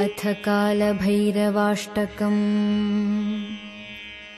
अथ कालभैरवाष्टकम्।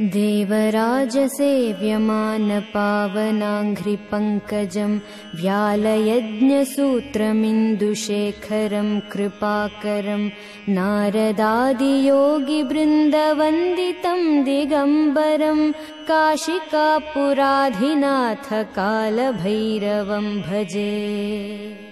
देवराजसेव्यमानपावनाङ्घ्रिपङ्कजं व्यालयज्ञसूत्रमिन्दुशेखरं कृपाकरं नारदादियोगिबृन्दवन्दितं दिगम्बरं काशिकापुराधिनाथकालभैरवं भजे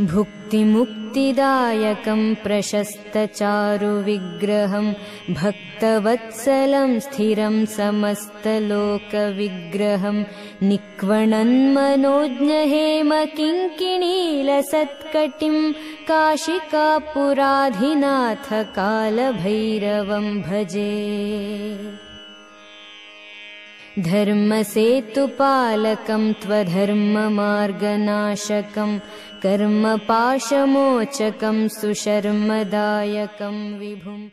भुक्तिमुक्तिदायकं प्रशस्तचारुविग्रहं भक्तवत्सलं स्थिरं समस्तलोकविग्रहं निक्वणन्मनोज्ञहेमकिङ्किणीलसत्कटिं काशिकापुराधिनाथकालभैरवं भजे धर्मसेतुपालकं त्वधर्ममार्गनाशकं कर्मपाशमोचकं सुशर्मदायकं विभुम्